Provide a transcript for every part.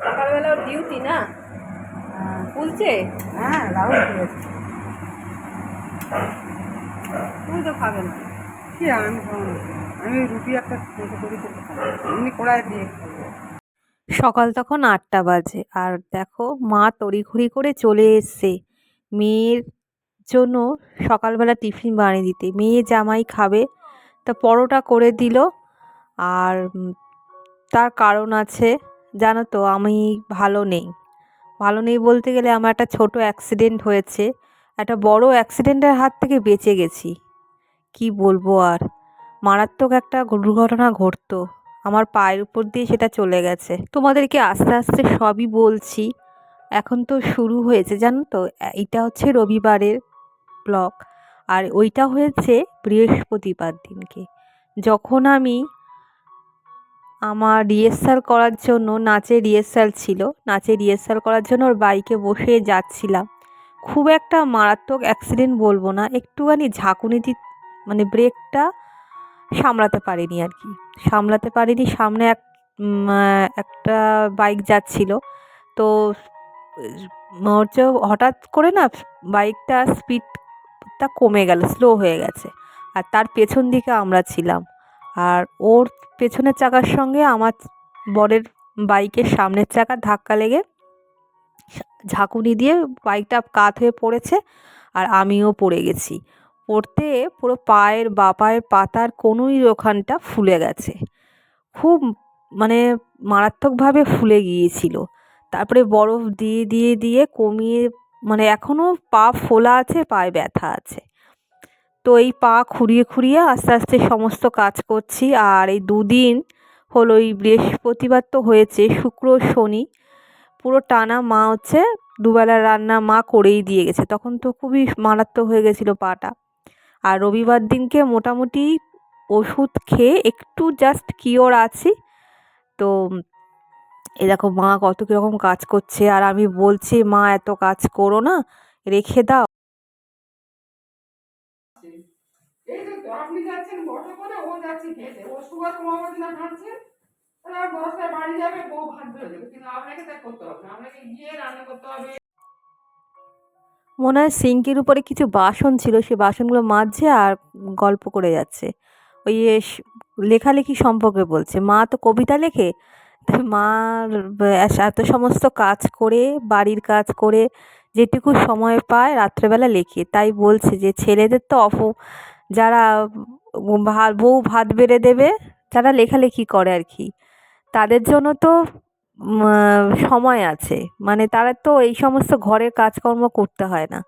সকালবেলা ওর ডিউটি না? খুলছে হ্যাঁ রাহুল তুমি তো খাবে না। কি আমি খাব? না। আমি রুটি একটা করে এমনি কড়াই দিয়ে খাব। সকাল তখন আটটা বাজে আর দেখো মা তড়িঘড়ি করে চলে এসছে। মেয়ের জন্য সকালবেলা টিফিন বানিয়ে দিতে। মেয়ে জামাই খাবে তা পরোটা করে দিল আর তার কারণ আছে, জানো তো, আমি ভালো নেই। ভালো নেই বলতে গেলে আমার একটা ছোট অ্যাক্সিডেন্ট হয়েছে, একটা বড় অ্যাক্সিডেন্টের হাত থেকে বেঁচে গেছি। কি বলব আর? মারাত্মক একটা দুর্ঘটনা ঘটতো। আমার পায়ের উপর দিয়ে সেটা চলে গেছে। তোমাদেরকে আস্তে আস্তে সবই বলছি। এখন তো শুরু হয়েছে, জানো তো এ- এইটা হচ্ছে রবিবারের ব্লগ আর ওইটা হয়েছে বৃহস্পতিবার দিনকে। যখন আমি আমার রিহার্সাল করার জন্য নাচের রিহার্সাল ছিল। নাচের রিহার্সাল করার জন্য ওর বাইকে বসে যাচ্ছিলাম। খুব একটা মারাত্মক অ্যাক্সিডেন্ট বলব না, একটুখানি ঝাঁকুনি দি মানে ব্রেকটা সামলাতে পারিনি আর কি। সামলাতে পারিনি, সামনে এক একটা বাইক যাচ্ছিল। তো হচ্ছে হঠাৎ করে না বাইকটা স্পিডটা কমে গেল স্লো হয়ে গেছে। আর তার পেছন দিকে আমরা ছিলাম। আর ওর পেছনের চাকার সঙ্গে আমার বরের বাইকের সামনের চাকার ধাক্কা লেগে ঝাঁকুনি দিয়ে বাইকটা কাত হয়ে পড়েছে আর আমিও পড়ে গেছি। পড়তে পুরো পায়ের বা পায়ের পাতার কোনোই ওখানটা ফুলে গেছে। খুব মানে মারাত্মকভাবে ফুলে গিয়েছিল। তারপরে বরফ দিয়ে দিয়ে দিয়ে কমিয়ে মানে এখনও পা ফোলা আছে, পায়ে ব্যথা আছে। তো এই পা খুঁড়িয়ে খুঁড়িয়ে আস্তে আস্তে সমস্ত কাজ করছি। আর এই দুদিন হলো, এই বৃহস্পতিবার তো হয়েছে, শুক্র, শনি, পুরো টানা মা হচ্ছে দুবেলা রান্না মা করেই দিয়ে গেছে। তখন তো খুবই মারাত্মক হয়ে গেছিল পাটা। আর রবিবার দিনকে মোটামুটি ওষুধ খেয়ে একটু জাস্ট কিওর আছি। তো এ দেখো মা কত কীরকম কাজ করছে। আর আমি বলছি, মা, এত কাজ করো না, রেখে দাও এই তো আপনি যাচ্ছেন অটো করে ও যাচ্ছে খেতে। ও সুগার কমাবার জন্য হাঁটছে তাহলে আর দশটায় বাড়ি যাবে, বউ ভাত ধরে দেবে। কিন্তু আপনাকে তা করতে হবে না, আপনাকে গিয়ে রান্না করতে হবে। মনে হয় সিঙ্কের উপরে কিছু বাসন ছিল, সে বাসনগুলো মাজছে আর গল্প করে যাচ্ছে। ওই লেখালেখি সম্পর্কে বলছে, মা তো কবিতা লেখে? মার এত সমস্ত কাজ করে, বাড়ির কাজ করে, যেটুকু সময় পায় রাত্রেবেলা লেখে। তাই বলছে যে, ছেলেদের তো অফ যারা ভা, বউ ভাত বেড়ে দেবে, যারা লেখালেখি করে আর কি, তাদের জন্য তো সময় আছে। মানে তারা তো এই সমস্ত ঘরের কাজকর্ম করতে হয় না।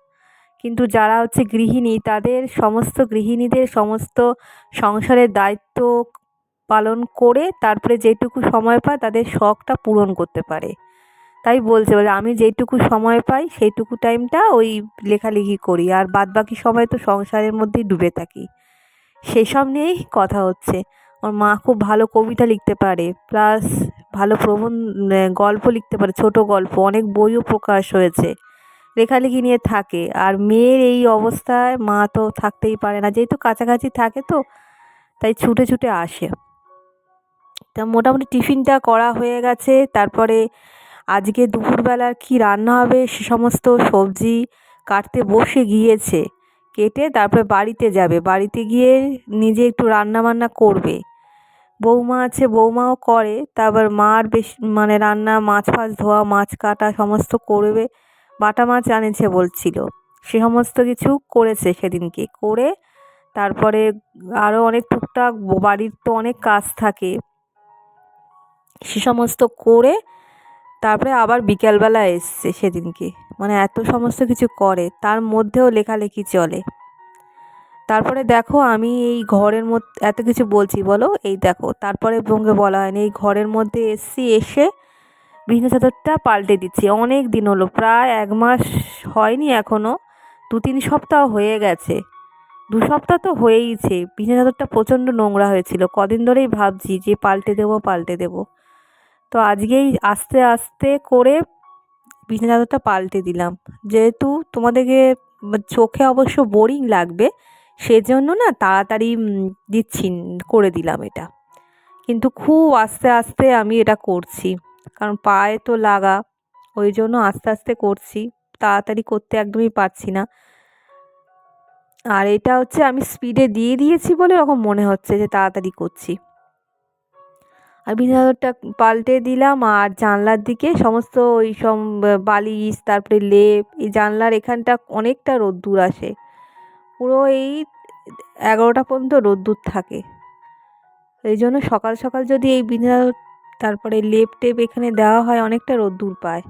কিন্তু যারা হচ্ছে গৃহিণী, তাদের সমস্ত গৃহিণীদের সমস্ত সংসারের দায়িত্ব পালন করে, তারপরে যেটুকু সময় পায়, তাদের শখটা পূরণ করতে পারে। তাই বলছে, বলে আমি যেটুকু সময় পাই সেইটুকু টাইমটা ওই লেখালেখি করি, আর বাদবাকি সময় তো সংসারের মধ্যেই ডুবে থাকি। সেসব নিয়েই কথা হচ্ছে। আমার মা খুব ভালো কবিতা লিখতে পারে প্লাস ভালো প্রবন্ধ গল্প লিখতে পারে, ছোট গল্প, অনেক বইও প্রকাশ হয়েছে। লেখালেখি নিয়ে থাকে, আর মেয়ের এই অবস্থায় মা তো থাকতেই পারে না, যেহেতু কাছাকাছি থাকে তো, তাই ছুটে ছুটে আসে। তা মোটামুটি টিফিনটা করা হয়ে গেছে, তারপরে আজকে দুপুরবেলা কি রান্না হবে? সে সমস্ত সবজি কাটতে বসে গিয়েছে। কেটে তারপরে বাড়িতে যাবে। বাড়িতে গিয়ে নিজে একটু রান্না বান্না করবে। বৌমা আছে, বৌমাও করে। তারপর মার বেশ মানে রান্না, মাছ ফাছ ধোয়া, মাছ কাটা সমস্ত করবে। বাটা মাছ আনেছে বলছিল। সে সমস্ত কিছু করেছে সেদিনকে। করে তারপরে আরও অনেক টুকটাক বাড়ির তো অনেক কাজ থাকে। সে সমস্ত করে তারপরে আবার বিকেলবেলা এসছে সেদিনকে। মানে এত সমস্ত কিছু করে, তার মধ্যেও লেখালেখি চলে। তারপরে দেখো আমি এই ঘরের মধ্যে এত কিছু বলছি, বলো? এই দেখো, তারপরে বোনকে বলা হয়নি, এই ঘরের মধ্যে এসছি, এসে বিছানা চাদরটা পাল্টে দিচ্ছি। অনেক দিন হলো, প্রায় এক মাস হয়নি এখনও দু তিন সপ্তাহ হয়ে গেছে। দু সপ্তাহ তো হয়েইছে বিছানা চাদরটা প্রচণ্ড নোংরা হয়েছিল। কদিন ধরেই ভাবছি যে পাল্টে দেবো পাল্টে দেবো। তো আজকেই আস্তে আস্তে করে বিছানা চাদরটা পাল্টে দিলাম। যেহেতু তোমাদেরকে চোখে অবশ্য বোরিং লাগবে, সেজন্য না তাড়াতাড়ি দিচ্ছি, করে দিলাম এটা। কিন্তু খুব আস্তে আস্তে আমি এটা করছি, কারণ পায়ে তো লাগা, ওই জন্য আস্তে আস্তে করছি, তাড়াতাড়ি করতে একদমই পারছি না। আর এটা হচ্ছে আমি স্পিডে দিয়ে দিয়েছি বলে ওরকম মনে হচ্ছে যে তাড়াতাড়ি করছি। বিছানাটা পাল্টে দিলাম আর জানলার দিকে সমস্ত ওই সব বালিশ, তারপরে লেপ, এই জানলার এখানটা অনেকটা রোদ্দুর আসে। পুরো এই এগারোটা পর্যন্ত রোদ্দুর থাকে। এই জন্য সকাল সকাল যদি এই বিছানা, তারপরে লেপ টেপ এখানে দেওয়া হয়, অনেকটা রোদ্দুর পায়।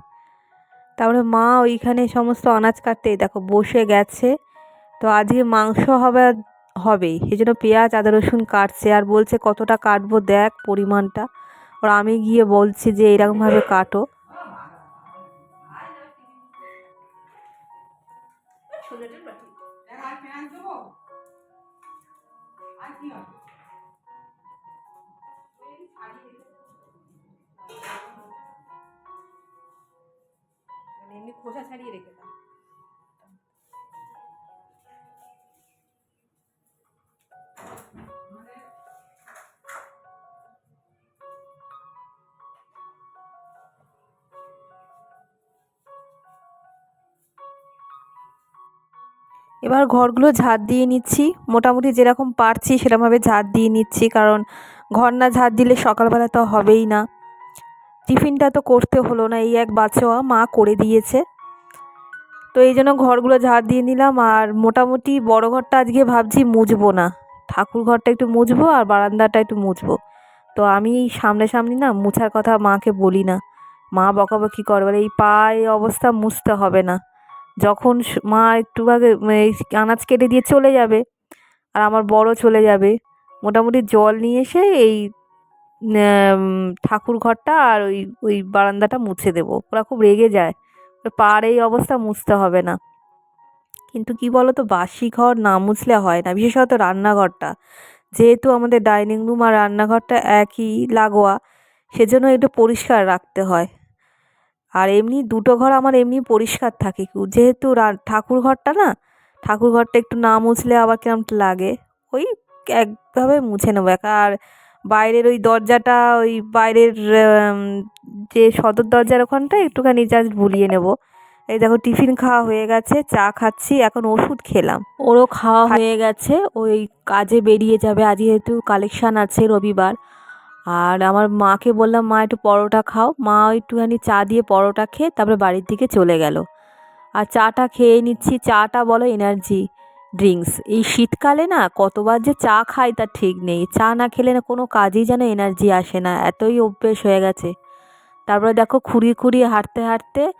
তারপরে মা ওইখানে সমস্ত আনাজ কাটতে, দেখো, বসে গেছে। তো আজকে মাংস হবে হবেই সেই জন্য পেঁয়াজ, আদা, রসুন কাটছে। আর বলছে, কতটা কাটবো দেখ পরিমাণটা। আর আমি গিয়ে বলছি যে এরকমভাবে কাটো। হবে এমনি খোসা ছাড়িয়ে রেখে এবার ঘরগুলো ঝাড় দিয়ে নিচ্ছি। মোটামুটি যেরকম পারছি সেরকমভাবে ঝাড় দিয়ে নিচ্ছি, কারণ ঘর না ঝাড় দিলে সকালবেলা তো হবেই না। টিফিনটা তো করতে হলো না, এই এক বাচ্চা মা করে দিয়েছে। তো এই জন্য ঘরগুলো ঝাড় দিয়ে নিলাম, আর মোটামুটি বড় ঘরটা আজকে ভাবছি মুছবো না। ঠাকুর ঘরটা একটু মুছবো আর বারান্দাটা একটু মুছবো। তো আমি এই সামনে সামনে না মুছার কথা মাকে বলি না। মা বকাবকি করে, বলে এই পায়ে অবস্থা মুছতে হবে না। যখন মা একটু আগে এই আনাজ কেটে দিয়ে চলে যাবে আর আমার বড় চলে যাবে, মোটামুটি জল নিয়ে এসে এই ঠাকুর ঘরটা আর ওই ওই বারান্দাটা মুছে দেবো। ওরা খুব রেগে যায়। পার এই অবস্থা মুছতে হবে না। কিন্তু কি বলো তো বাসি ঘর না মুছলে হয় না, বিশেষত রান্নাঘরটা। যেহেতু আমাদের ডাইনিং রুম আর রান্নাঘরটা একই লাগোয়া, সেজন্য একটু পরিষ্কার রাখতে হয়। আর এমনি দুটো ঘর আমার এমনি পরিষ্কার থাকে। যেহেতু ঠাকুর ঘরটা না ঠাকুর ঘরটা একটু না মুছলে আবার কেমন লাগে? ওই একভাবে মুছে নেব একা। আর বাইরের ওই দরজাটা ওই বাইরের যে সদর দরজার ওখানটা একটুখানি জাস্ট বুলিয়ে নেব। এই দেখো টিফিন খাওয়া হয়ে গেছে চা খাচ্ছি এখন ওষুধ খেলাম। ওরও খাওয়া হয়ে গেছে ওই কাজে বেরিয়ে যাবে। আজ যেহেতু কালেকশান আছে রবিবার আর আমার মাকে বললাম, মা, একটু পরোটা খাও। মা একটুখানি চা দিয়ে পরোটা খেয়ে তারপরে বাড়ির দিকে চলে গেল। আর চাটা খেয়ে নিচ্ছি। চাটা বলো এনার্জি ড্রিঙ্কস এই শীতকালে না কতবার যে চা খাই তার ঠিক নেই। চা না খেলে না কোনো কাজেই যেন এনার্জি আসে না। এতই অভ্যেস হয়ে গেছে। তারপরে দেখো খুঁড়িয়ে খুঁড়িয়ে হাঁটতে হাঁটতে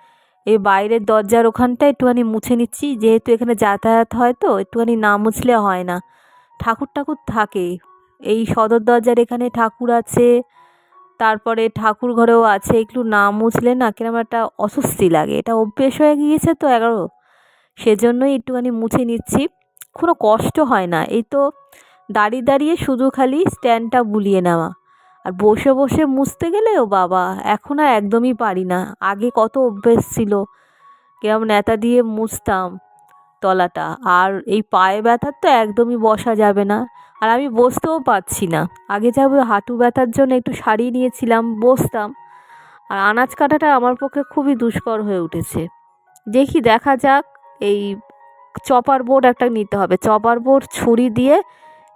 এই বাইরের দরজার ওখানটা একটুখানি মুছে নিচ্ছি। যেহেতু এখানে যাতায়াত হয় তো, একটুখানি না মুছলে হয় না। ঠাকুর ঠাকুর থাকে এই সদর দরজার এখানে ঠাকুর আছে, তারপরে ঠাকুর ঘরেও আছে, একটু না মুছলে না, কিরম একটা অস্বস্তি লাগে। এটা অভ্যেস হয়ে গিয়েছে তো এগারো, সেজন্যই একটুখানি মুছে নিচ্ছি। কোনো কষ্ট হয় না, এই তো দাঁড়িয়ে দাঁড়িয়ে শুধু খালি স্ট্যান্ডটা বুলিয়ে নেওয়া। আর বসে বসে মুছতে গেলে ও বাবা, এখন আর একদমই পারি না। আগে কত অভ্যেস ছিল, কিরম নেতা দিয়ে মুছতাম তলাটা। আর এই পায়ে ব্যথার তো একদমই বসা যাবে না। আর আমি বসতেও পারছি না। আগে যাব হাঁটু ব্যথার জন্য একটু শাড়ি নিয়েছিলাম, বসতাম। আর আনাজ কাটাটা আমার পক্ষে খুবই দুষ্কর হয়ে উঠেছে। দেখি, দেখা যাক, এই চপার বোর্ড একটা নিতে হবে। চপার বোর্ড, ছুরি দিয়ে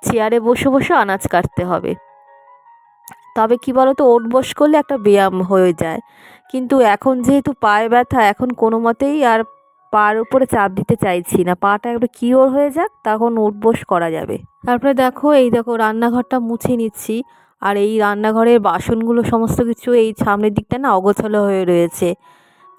চেয়ারে বসে বসে আনাজ কাটতে হবে। তবে কি বলো তো ওঠ বস করলে একটা ব্যায়াম হয়ে যায়। কিন্তু এখন যেহেতু পায়ে ব্যথা, এখন কোনো মতেই আর পার উপরে চাপ দিতে চাইছি না। পাটা একটু কিওর হয়ে যাক, তখন উঠবোস করা যাবে। তারপরে দেখো, এই দেখো রান্নাঘরটা মুছে নিচ্ছি। আর এই রান্নাঘরের বাসনগুলো সমস্ত কিছু এই সামনের দিকটা না অগোছালো হয়ে রয়েছে।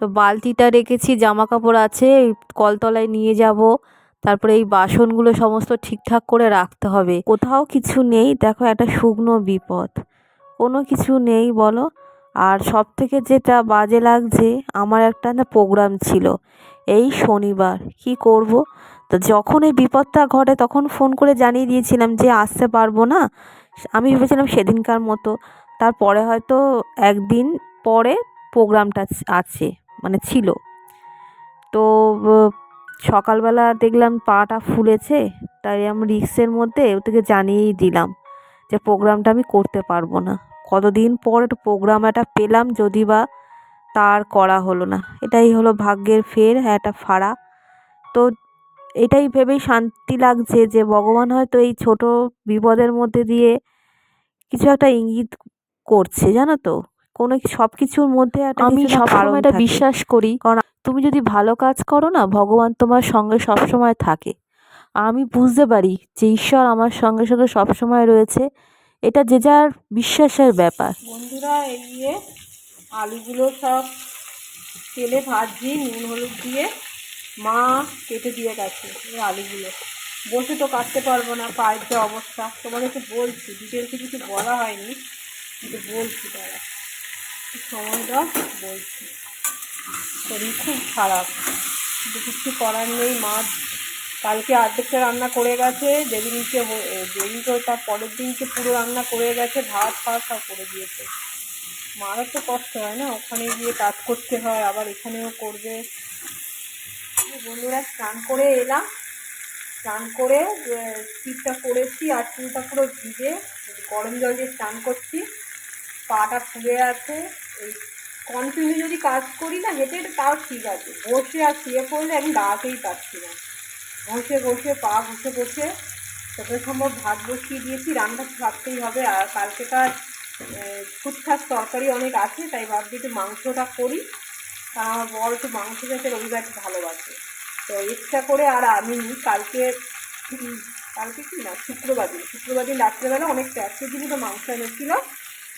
তো বালতিটা রেখেছি জামা কাপড় আছে কলতলায় নিয়ে যাব। তারপরে এই বাসনগুলো সমস্ত ঠিকঠাক করে রাখতে হবে। কোথাও কিছু নেই, দেখো একটা শুকনো বিপদ। কোনো কিছু নেই, বলো। আর সব থেকে যেটা বাজে লাগছে, আমার একটা না প্রোগ্রাম ছিল। এই শনিবার, কি করব? তো যখন এই বিপদটা ঘটে তখন ফোন করে জানিয়ে দিয়েছিলাম যে আসতে পারব না। আমি ভেবেছিলাম সেদিনকার মতো। তারপরে হয়তো একদিন পরে প্রোগ্রামটা আছে মানে ছিল। তো সকালবেলা দেখলাম পাটা ফুলেছে, তাই আমি রিক্সের মধ্যে ওদেরকে জানিয়েই দিলাম যে প্রোগ্রামটা আমি করতে পারব না। কতদিন পর একটু প্রোগ্রাম একটা পেলাম, যদি বা তার করা হলো না। এটাই হলো ভাগ্যের ফের হ্যাঁ একটা ফাড়া। তো এটাই ভেবেই শান্তি লাগছে যে ভগবান হয়তো এই ছোট বিপদের মধ্যে দিয়ে কিছু একটা ইঙ্গিত করছে জানো তো? কোনো সব কিছুর মধ্যে একটা আমি সবসময় এটা বিশ্বাস করি। কারণ তুমি যদি ভালো কাজ করো না ভগবান তোমার সঙ্গে সবসময় থাকে। আমি বুঝতে পারি যে ঈশ্বর আমার সঙ্গে সঙ্গে সবসময় রয়েছে। এটা যে যার বিশ্বাসের ব্যাপার। বন্ধুরা এই যে আলুগুলো সব তেলে ভাজি নুন, হলুদ দিয়ে মা কেটে দিয়ে গেছে এই আলুগুলো। বসে তো কাটতে পারব না, পায়ের যে অবস্থা। তোমাদেরকে বলছি ডিটেলসে কিছু বলা হয়নি। কিন্তু বলছি তারা সময় দাও, বলছি। শরীর খুব খারাপ। কিন্তু কিছু করার নেই, মা কালকে অর্ধেকটা রান্না করে গেছে, যেদিনকে যেদিনকে তার পরের দিনকে পুরো রান্না করে গেছে, ভাত, ফাত সব করে দিয়েছে। মারও তো কষ্ট হয় না? ওখানে গিয়ে কাজ করতে হয়, আবার এখানেও করবে। বন্ধুরা, স্নান করে এলাম। স্নান করে টিপটা করেছি, আর চুলটা পুরো ভিজে, গরম জল দিয়ে স্নান করছি। পাটা ফুলে আছে। এই কন্টিনিউ যদি কাজ করি না, হেঁটে হেঁটে তাও ঠিক আছে। বসে আর শুয়ে পড়লে আমি দাঁড়াতেই পারছি না। বসে বসে, পা বসে বসে যত সম্ভব ভাত বসিয়ে দিয়েছি। রান্না থাকতেই হবে। আর কালকে কালকেকার ফুটফাট তরকারি অনেক আছে, তাই ভাবছি একটু মাংসটা করি। কারণ আমার বর একটু মাংস খেতে রবিবারটা ভালোবাসে। তো এক্সট্রা করে আর আমি কালকে কালকে কি না, শুক্রবার দিন শুক্রবার দিন রাত্রেবেলা অনেক এক কেজি মতো মাংস এনেছিল।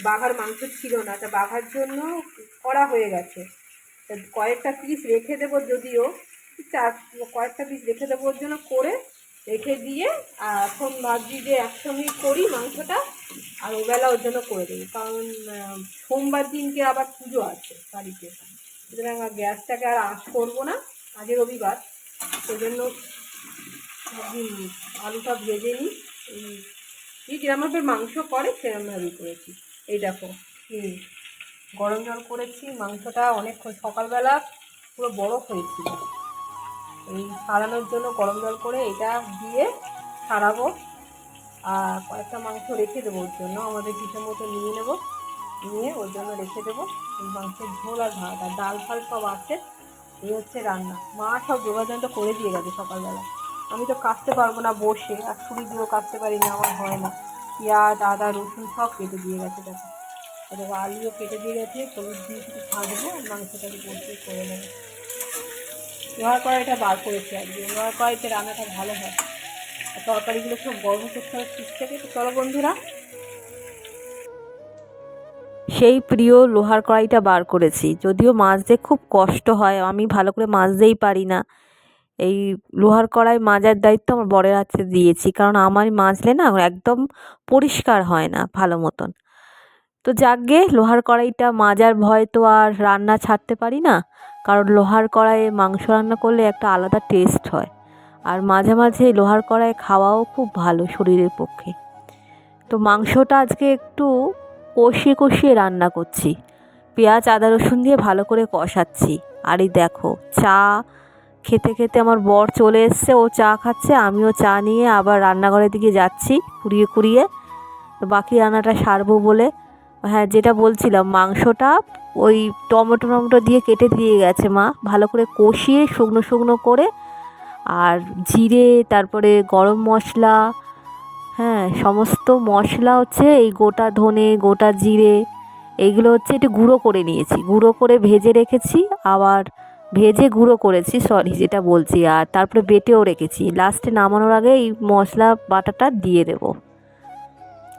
বাঘার মাংস ছিল না, তা বাঘার জন্য করা হয়ে গেছে। তা কয়েকটা পিস রেখে দেবো যদিও, চার, কয়েকটা পিস রেখে দেবো জন্য করে রেখে দিয়ে, আর এখন ভাবছি যে একসঙ্গেই করি মাংসটা, আর ওবেলা ওর জন্য করে দেবো। কারণ সোমবার দিনকে আবার পুজো আছে বাড়িতে। সুতরাং গ্যাসটাকে আর আঁচ করব না, আজকে রবিবার। সেজন্য আলুটা ভেজে নিই। এই যেরমভাবে মাংস করে সেরমভাবেই করেছি। এই দেখো গরম জল করেছি, মাংসটা অনেক সকালবেলা পুরো বরফ হয়েছিল। এই সারানোর জন্য গরম জল করে এটা দিয়ে সারাবো আর কয়েকটা মাংস রেখে দেবো ওর জন্য। আমাদের পিঠের মতো নিয়ে নেব। নিয়ে ওর জন্য রেখে দেবো। মাংসের ঝোল আর ভাত আর ডাল ফাল সব আছে। এই হচ্ছে রান্না। মা সব যোগাযোগটা করে দিয়ে গেছে সকালবেলা। আমি তো কাটতে পারব না বসে। আর ছুরি দিয়েও কাটতে পারি না আমার হয় না। পেঁয়াজ, আদা, রসুন সব কেটে দিয়ে গেছে দেখো। আলুও কেটে দিয়ে গেছে। হলুদ দিয়ে কিছু ভাজবো আর মাংসটাকে বসিয়ে করে নেব লোহার কড়াইটা বার করেছি আজকে। লোহার কড়াইতে রান্নাটা ভালো হয়। আর তরকারিগুলো সব গরম করতে হবে ঠিক থেকে। তো চলো বন্ধুরা। সেই প্রিয় লোহার কড়াইটা বার করেছি। যদিও মাজতে খুব কষ্ট হয়, আমি ভালো করে মাজতেই পারি না। এই লোহার কড়াই মাজার দায়িত্ব আমার বরের হাতে দিয়েছি। কারণ আমার মাজলে না একদম পরিষ্কার হয় না ভালো মতন। তো যাকগে, লোহার কড়াইটা মাজার ভয় তো আর রান্না ছাড়তে পারি না। কারণ লোহার কড়াইয়ে মাংস রান্না করলে একটা আলাদা টেস্ট হয়। আর মাঝে মাঝে লোহার কড়াই খাওয়াও খুব ভালো শরীরের পক্ষে। তো মাংসটা আজকে একটু কষিয়ে কষিয়ে রান্না করছি। পেঁয়াজ, আদা, রসুন দিয়ে ভালো করে কষাচ্ছি। আর দেখো, চা খেতে খেতে আমার বর চলে এসছে, ও চা খাচ্ছে, আমিও চা নিয়ে আবার রান্নাঘরের দিকে যাচ্ছি, কুড়িয়ে কুড়িয়ে। তো বাকি রান্নাটা সারবো বলে হ্যাঁ যেটা বলছিলাম, মাংসটা ওই টমেটো টমেটো দিয়ে কেটে দিয়ে গেছে মা। ভালো করে কষিয়ে শুকনো শুকনো করে আর জিরে, তারপরে গরম মশলা হ্যাঁ সমস্ত মশলা হচ্ছে এই গোটা ধনে, গোটা জিরে এইগুলো হচ্ছে একটু গুঁড়ো করে নিয়েছি। গুঁড়ো করে ভেজে রেখেছি, আবার ভেজে গুঁড়ো করেছি সরি যেটা বলছি। আর তারপরে বেটেও রেখেছি। লাস্টে নামানোর আগে এই মশলা বাটাটা দিয়ে দেবো।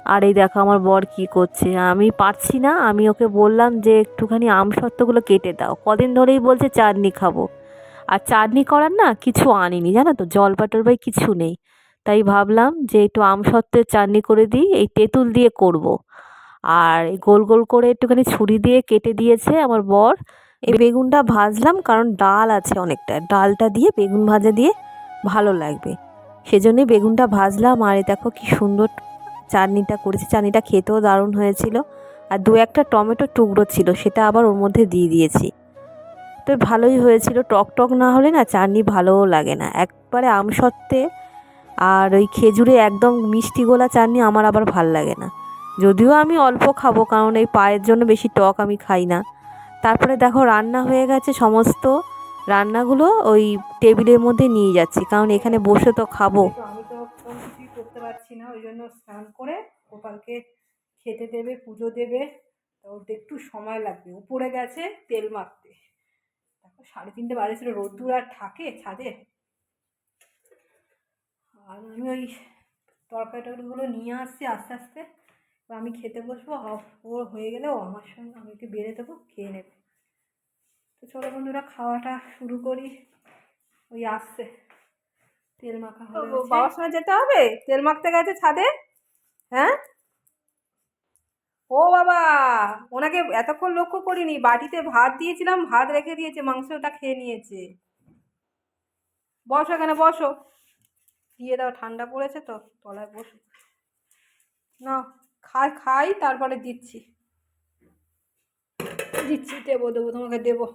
আর এই দেখো আমার বর কি করছে? আমি পারছি না। আমি ওকে বললাম যে একটুখানি আমসত্ত্বগুলো কেটে দাও। কদিন ধরেই বলছে চাটনি খাব। আর চাটনি করার না কিছু আনিনি, জানো তো? জল টলবাই কিছু নেই। তাই ভাবলাম যে একটু আমসত্ত্বের চাটনি করে দিই, এই তেঁতুল দিয়ে করব। আর গোল গোল করে একটুখানি ছুরি দিয়ে কেটে দিয়েছে আমার বর। এই বেগুনটা ভাজলাম কারণ ডাল আছে অনেকটা। ডালটা দিয়ে, বেগুন ভাজা দিয়ে ভালো লাগবে। সেজন্যই বেগুনটা ভাজলাম। আর দেখো কি সুন্দর চাটনিটা করেছি। চাটনিটা খেতেও দারুণ হয়েছিল। আর দু একটা টমেটো টুকরো ছিল, সেটা আবার ওর মধ্যে দিয়ে দিয়েছি। তো ভালোই হয়েছিল। টক টক না হলে না চাটনি ভালোও লাগে না। একবারে আমসত্ত্বে আর ওই খেজুরে একদম মিষ্টি গোলা চাটনি আমার আবার ভালো লাগে না। যদিও আমি অল্প খাব, কারণ এই পায়ের জন্য বেশি টক আমি খাই না। তারপরে দেখো রান্না হয়ে গেছে সমস্ত। রান্নাগুলো ওই টেবিলের মধ্যে নিয়ে যাচ্ছি, কারণ এখানে বসে তো খাব। পারছি না, ওই জন্য স্নান করে গোপালকে খেতে দেবে, পুজো দেবে। তো একটু সময় লাগবে। উপরে গেছে তেল মাখতে। তারপর সাড়ে তিনটে বাজে ছিল, রোদ্দুর আর থাকে ছাদে। আর আমি ওই তরকারি নিয়ে আসছি আস্তে আস্তে। আমি খেতে বসবো। ওর হয়ে গেলে ও আমার সঙ্গে, আমি ওকে বেড়ে দেবো, খেয়ে নেবে। তো চলো বন্ধুরা, খাওয়াটা শুরু করি। ওই আসছে। তেল মাখা হয়ে বাবার সঙ্গে যেতে হবে? তেল মাখতে গেছে ছাদে? হ্যাঁ? ও বাবা ওনাকে এতক্ষণ লক্ষ্য করিনি। বাটিতে ভাত দিয়েছিলাম ভাত রেখে দিয়েছে মাংসটা খেয়ে নিয়েছে। বসো এখানে বসো। দিয়ে দাও ঠান্ডা পড়েছে তো তলায় বসো। না খাই খাই তারপরে দিচ্ছি। দিচ্ছি দেবো দেবো তোমাকে দেবো।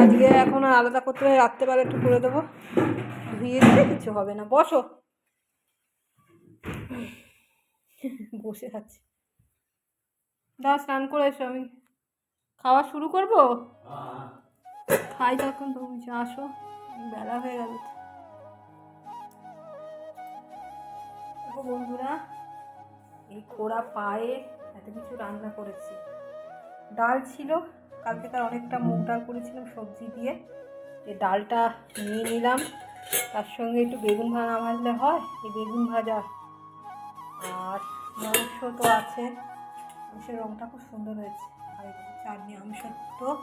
আজকে এখন আর আলাদা করতে হবে রাত্রেবেলা একটু করে দেবো। ধুয়ে দিলে কিছু হবে না। বসো। বসে আছি। দাও স্নান করে এসো। আমি খাওয়া শুরু করব? খাই তখন তুমি আসো। বেলা হয়ে গেল। বন্ধুরা, এই খোড়া পায়ে এত কিছু রান্না করেছি। ডাল ছিল, কালকে তার অনেকটা মুগ ডাল করেছিলাম সবজি দিয়ে। যে ডালটা নিয়ে নিলাম। তার সঙ্গে একটু বেগুন ভাজা না ভাজলে হয়? এই বেগুন ভাজা। আর মাংস তো আছে। মাংসের রঙটা খুব সুন্দর হয়েছে। আর চাটনি আমসত্ব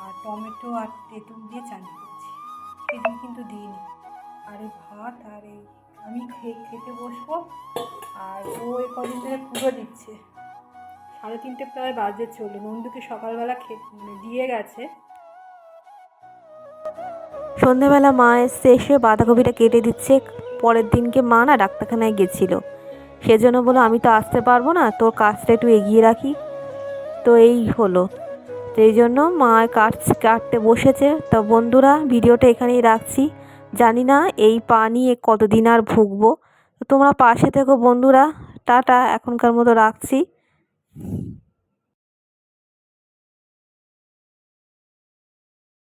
আর টমেটো আর তেঁতুল দিয়ে চাটনি করেছি। খেজুর কিন্তু দিইনি। আর এই ভাত আর এই আমি খেয়ে, খেতে বসবো। আর ও এই কদিন ধরে পুজো দিচ্ছে। সাড়ে তিনটে প্রায় বাজে চলল। নন্দুকে সকালবেলা খে মানে দিয়ে গেছে। সন্ধেবেলা মা এসে এসে বাঁধাকপিটা কেটে দিচ্ছে। পরের দিনকে মা না ডাক্তারখানায় গেছিল। সেজন্য বলো আমি তো আসতে পারব না, তোর কাজটা একটু এগিয়ে রাখি। তো এই হলো। তো এই জন্য মা কাট কাটতে বসেছে। তো বন্ধুরা, ভিডিওটা এখানেই রাখছি। জানি না এই পা নিয়ে কতদিন আর ভুগবো। তো তোমরা পাশে থেকো বন্ধুরা। টাটা, এখনকার মতো রাখছি।